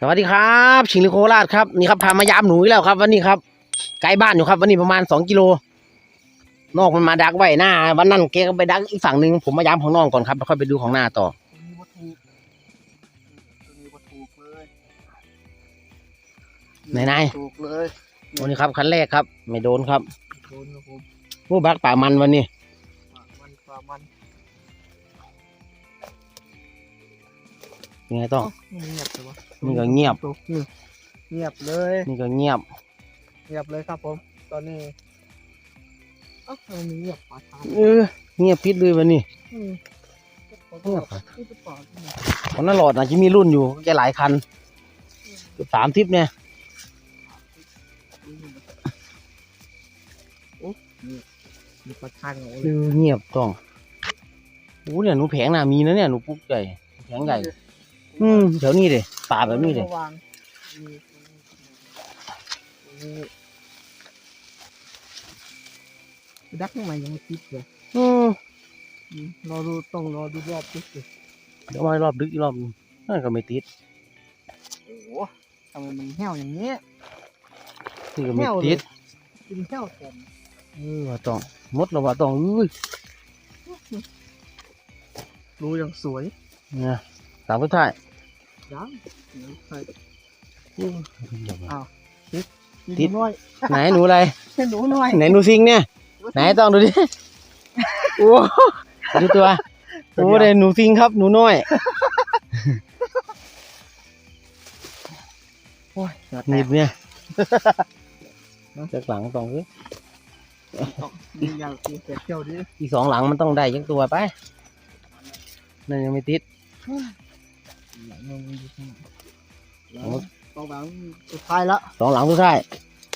สวัสดีครับ ชิงลิโคราชครับนี่ครับพามายามหนูอีกแล้วครับ วันนี้ครับไกลบ้านอยู่ครับ วันนี้ประมาณสองกิโลนอกมันมาดักไว้หน้าวันนั้นแกก็ไปดักอีกฝั่งหนึ่งผมมายามของน้องก่อนครับแล้วค่อยไปดูของหน้าต่อตัวนี้วัตถุตัวนี้วัตถุเลยไหนนายถูกเลยวันนี้ครับคันแรกครับ ไม่โดนครับโดนครับผมผู้บักป่ามันวันนี้ปากมันปากมันยังไงต้องเอ้าเงียบเลยวะ นี่ก็เงียบตัวนี่เงียบเลย นี่ก็เงียบ เงียบเลยครับผม ตอนนี้เอ้าทำไมมันเงียบปาทานเออ เงียบพิษเลยวันนี้ อืมขอโทเงียษบครับนี่เป็นปากนี่ของนั่นหลอดนะจะมีรุ่นอยู่แกหลายคันเกือบสามทิปเนี่ยโอ้นี่มีปาทานของเออเงียบต้องโอ้เนี่ยหนูแผงน่ะมีนะเนี่ยหนูปุ๊กใหญ่แผงใหญ่ อืมแถวนี้เลยป่าแบบนี้เลยวางมีมีดักข้างในยังไม่ติดเลยอืมอืมรอดูต้องรอดูรอบติดเลยเดี๋ยวมารอบดึกอีกรอบนึงนั่นก็ไม่ติดโอ้โหทำไมมันแห้วอย่างเงี้ยนี่ก็ไม่แห้วเลติยดกินแห้วแทนเออว่าต้องมดแล้วว่าต้องอุ้ยรูอย่างสวยเนี่ยสามสุดท้าย ยังเดี๋ยวใส่อุ้ยกินหน่อยไหนหนูอะไรให้หนูหน่อยไหนหนูซิงเนี่ย ไหนต้องดูดิโอ้ดูตัวโอ้ได้หนูซิงครับหนูน้อยโอ้ยเหงื่อหแตนีกบเนี่ยจากหลังตองสิต้องดีอย่างกินเสียเที่ยวดิอีกสองหลังมันต้องได้ยักตัวไปนั่นยังไม่ติด หลังมันอยู่ข้างหลังโอ้ตองหลังสุดท้ายละสองหลังสุดท้าย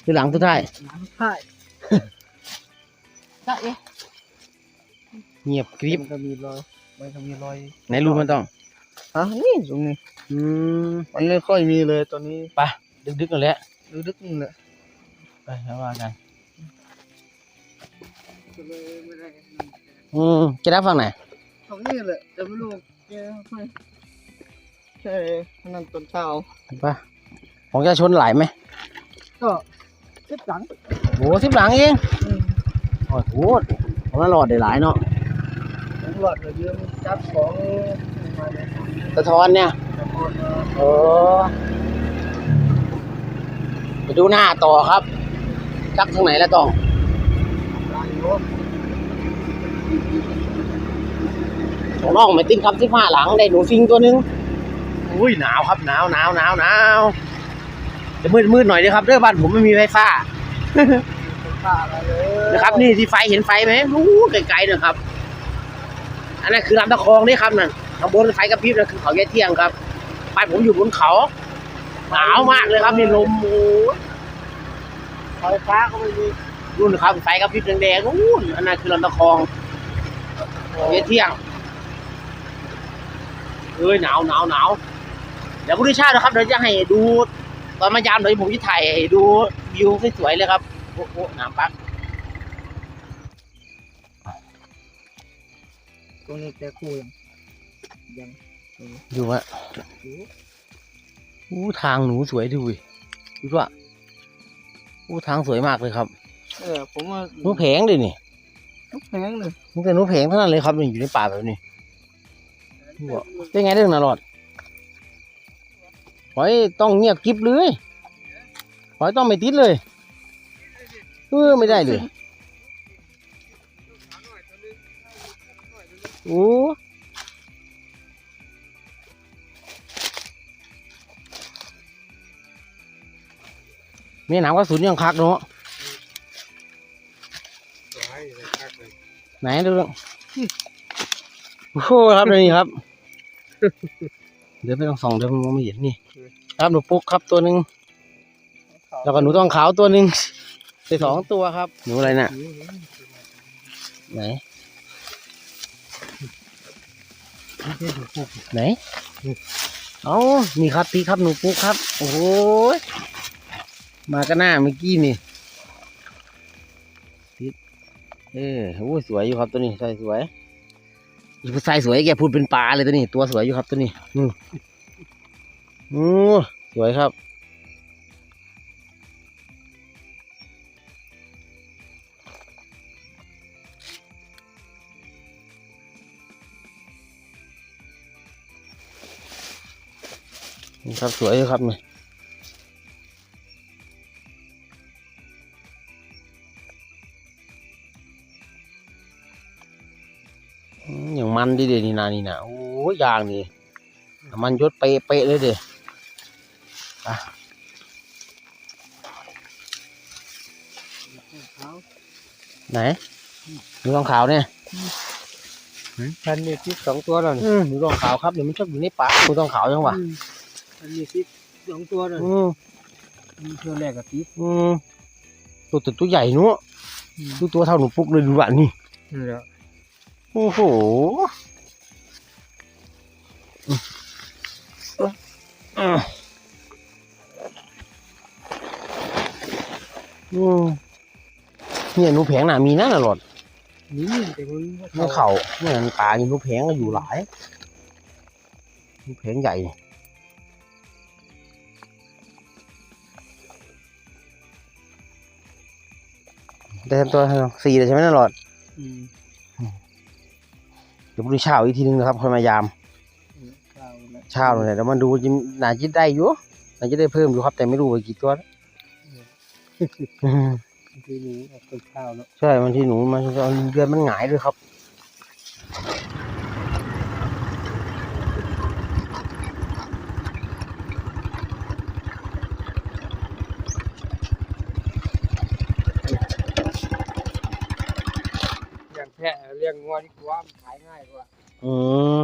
คือหลังสุดท้ายหลังสุดท้ายจ้าเอ๊ะเงียบกริบมันก็มีรอยมันก็มีรอยไหนรูมันต้องฮะนี่ตรงนี้อืมมันไม่ค่อยมีเลยตอนนี้ดึกๆกันแหล้วลึกๆนี่แหละไปแล้วว่ากันก็เลยไม่ได้อืมจะได้ฟังไหนตรงนี้แหละจะไม่รู้แกค่อย ใช่นั่นต้นข้าวไปของจะชนไหลายไหมก็ทิศหลังโหสิบหลังเองอืมโอ้โหของนั้นหลอดได้หลายเนาะตำรวจเลยยืมจับของมาเลยสะท้อนเนี่ยตำรวจมาเออไปดูหน้าต่อครับจักทางไหนแล้วต้องลายรถของน้องไม่ติ้งครับที่ผ้าหลังได้หนูซิงตัวหนึง อุ้ยหนาวครับหนาวหนาวหนาวหนาวจะมืดมืดหน่อยนะครับเด้อบ้านผมไม่มีไฟฟ้าต้นข้าวอะไรเลยนะครับ นี่ที่ไฟเห็นไฟไหมรู้ไกลๆนะครับ อันนั้นคือลำตะคองนี่ครับนั่นข้างบนไฟกระพริบนั่นคือเขาแย่เที่ยงครับบ้านผมอยู่บนเขาหนาวมากเลยครับนี่ลมโอ้ยไฟฟ้าก็ไม่มีนู่นครับไฟกระพริบแดงๆนู่นอันนั้นคือลำตะคองเขาแย่เที่ยงเอ้ยหนาวหนาวหนาว เดี๋ยวคุณดิชาตินะครับเดี๋ยวจะให้ดูตอนมายามเดี๋ยวผมจะถ่ายให้ดูวิวสวยๆเลยครับโอ้โหน้ำปักตรงนี้แกคู่ยังยังดูฮะอยู่อู้ทางหนูสวยดูดิดูว่าอู้ทางสวยมากเลยครับ เออผมว่าหนูแผงเลยนี่ทุกแพงเลยมันเป็นหนูแผงเท่านั้นเลยครับนี่อยู่ในป่าแบบนี้ว้าเป็นไงเรื่องนารอด หอยต้องเงียบกิบเลยหอยต้องไม่ติดเลยเออไม่ได้เลยโอ้มีหนามกระสุนยังคักเนาะไหนดูเรื่องโอ้โหครับนี่ครับ เดี๋ยวไม่ต้องส่องเดี๋ยวมันมองไม่เห็นนี่ครับหนูปุ๊กครับตัวหนึ่งแล้วก็หนูต้องขาวตัวหนึ่งไปสองตัวครับ หนูอะไรน่ะไหนไหนเอ้านี่ครับพี่ครับหนูปุ๊กครับ โอ้โหยมากันหน้าเมื่อกี้นี่ติดเออโอ้ยสวยอยู่ครับตัวนี้ใส่สวย ใส่สวยแกพูดเป็นปลาเลยตัวนี้ ตัวสวยอยู่ครับตัวนี้อืมอือสวยครับ นี่ครับสวยอยู่ครับเนี่อื ดิเดนี่นานี่นะโอ้ยยางนี่น้ำมันยศเป๊ะๆเลยเด้อะไหนหนูรองขาวเนี่ยพันนี่ที่สองตัวแล้วนี่อืมหนูรองขาวครับเดี๋ยวมันชอบอยู่ในป่าหนูรองขาวยังวะพันนี่ที่สองตัวแล้วอืมมีเท่าแรกกับที่อืมตัวตัวตัวใหญ่เนู้ดูตัวเท่าหนูปุ๊กเลยดูว่ะนี่นี่แหละ โอ้โหอืมอืมเนี่ยหนูแผงหนามีนั่นน่ะหลอดนี่แต่มันไม่เข่าเหมือนป่านี่หนูแผงก็อยู่หลายหนูแผงใหญ่ได้ทำตัวสี่เลยใช่ไหมน่ะหลอด อืมเดี๋ยวพรุ่งนี้เช้าอีกทีนึงนะครับค่อยมายามข้าวนะเช้าเลยแล้วมันดูจะน่าจะได้อยู่น่าจะได้เพิ่มอยู่ครับแต่ไม่รู้ว่ากี่ตัวนะอืมที่นี้เอาเป็นข้าวแล้วใช่มันที่หนูมันเดือนมันหงายด้วยครับ เลี้ยงแพะ เลี้ยงงัวนี่คือว่ามันขายง่ายกว่า อืม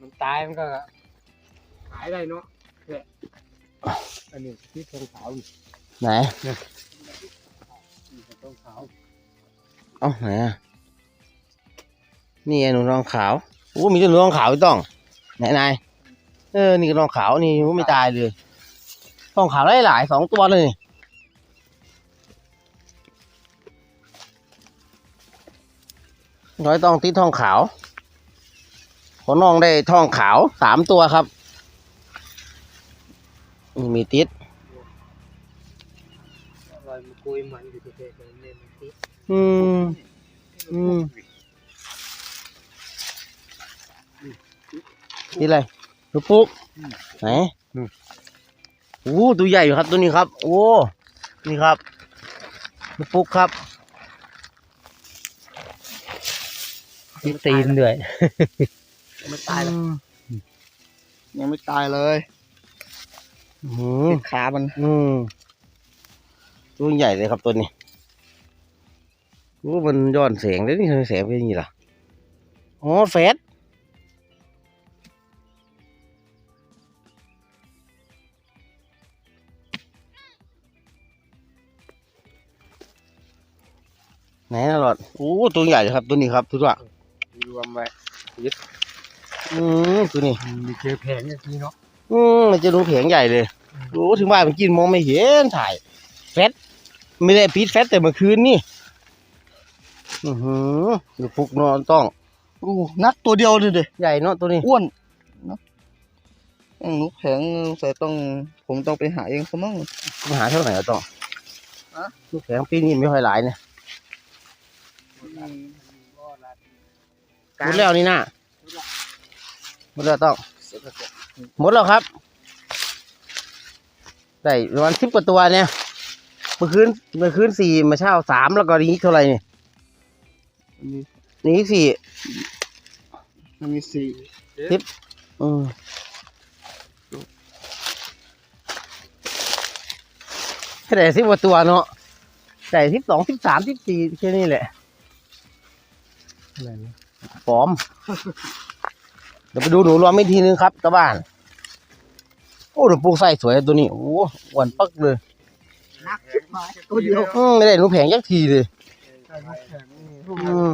มันตายมันก็ขายได้เนาะแพะอันนี้ที่ทองขาวนี่ไหนนี่ทองขาวเอ้าไหนอะนี่ไงหนูรองขาวโอ้มีแต่หนูรองขาวไม่ต้องไหนนายเออนี่ก็รองขาวนี่มันไม่ตายเลยรองขาวได้หลายสองตัวเลย น้อยต้องติดทองขาวขอน้องได้ทองขาวสามตัวครับนี่มีติดอร่อยมันกุยมันอยู่ที่เด็กๆเนี่ยมันติดอืมอืมนี่อะไรลูกปุ๊กไหนโอ้ตัวใหญ่อยู่ครับตัวนี้ครับ โอ้ นี่ครับลูกปุ๊กครับ ติดตีนด้วยไม่ตายหรอกยังไม่ตายเลยอืมติดขามันอืมตัวใหญ่เลยครับตัวนี้โอ้มันย้อนแสงเลยนี่ทำไมแสงเป็นอย่างนี้ล่ะอ๋อแฟดไหนนะหลอดโอ้ตัวใหญ่เลยครับตัวนี้ครับทุกท่าน รวมไว้อืมตัวนี้มีเจอแผงอย่างนี้เนาะอืมมันจะดูแผงใหญ่เลยโอ้ถึงว่ามันกินมองไม่เห็นถ่ายแฟตไม่ได้ปิดแฟตแต่เมื่อคืนนี่อือหือดูปุกนอนต้องโอ้นัดตัวเดียวเลยเด้ใหญ่เนาะตัวนี้อ้วนเนาะอืมหนูแผงใส่ต้องผมต้องไปหาเองซะมั้งมาหาเท่าไหร่อะต้องฮะลูกแผงปีนี้ไม่ค่อยหลายเนี่ย หมดแล้วนี่นะหมดแล้วต้องหมดแล้วครับ ได้ประมาณสิบกว่าตัวเนี่ย เมื่อคืนเมื่อคืนสี่มาเช้าสามแล้วก็นี้เท่าไหร่เนี่ยมีนี่อีกสี่มันมีสี่อืมแค่ได้สิบกว่าตัวเนาะได้สิบสองสิบสามสิบสี่แค่นี้แหละป ลอม เดี๋ยวไปดูหนูรวมอีกทีนึงครับตะบ้าน โอ้หนูปลูกไส้สวยตัวนี้ โอ้หวานปักเลยนักมาตัวเดียวอืมไม่ได้หนูแผงยักทีเลยใช่ลูกแข็งนี่อืม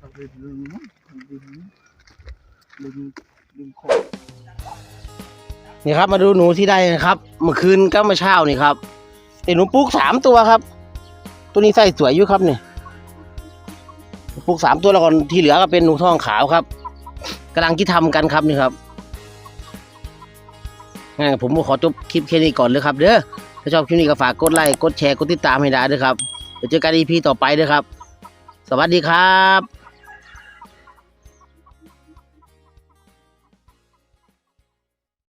ต้องไปดึงนะดึงดึงดึงคอนี่ครับมาดูหนูที่ได้นะครับ เมื่อคืนก็เมื่อเช้านี่ครับเป็นหนูปลูกสามตัวครับ ตัวนี้ไส้สวยอยู่ครับเนี่ย ปลูกสามตัวแล้วก่อนที่เหลือก็เป็นหนูทองขาวครับกำลังคิดทำกันครับนี่ครับงั้นผมขอจบคลิปแค่นี้ก่อนเลยครับเด้อถ้าชอบคลิปนี้ก็ฝากกดไลค์กดแชร์กดติดตามให้ได้ด้วยครับเดี๋ยวเจอกันอีพีต่อไปด้วยครับ สวัสดีครับ